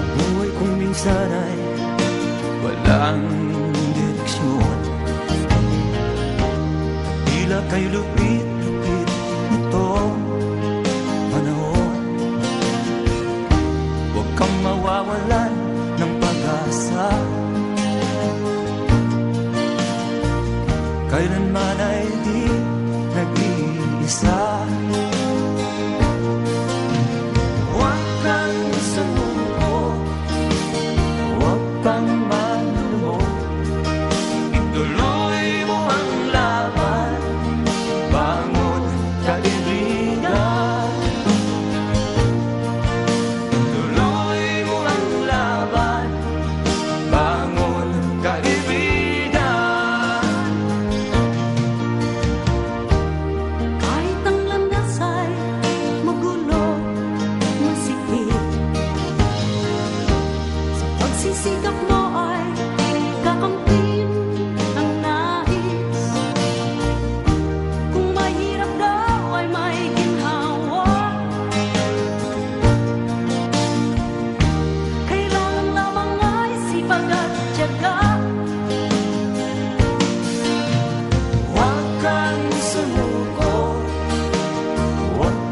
Ang buhay kong minsan ay walang direksyon. Tila kay lupit-lupit panahon. Huwag kang mawawalan ng pag-asa.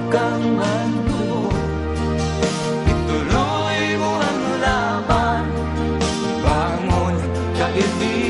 kang magdugo Ituloy mo ang laban. Bangon, kaibigan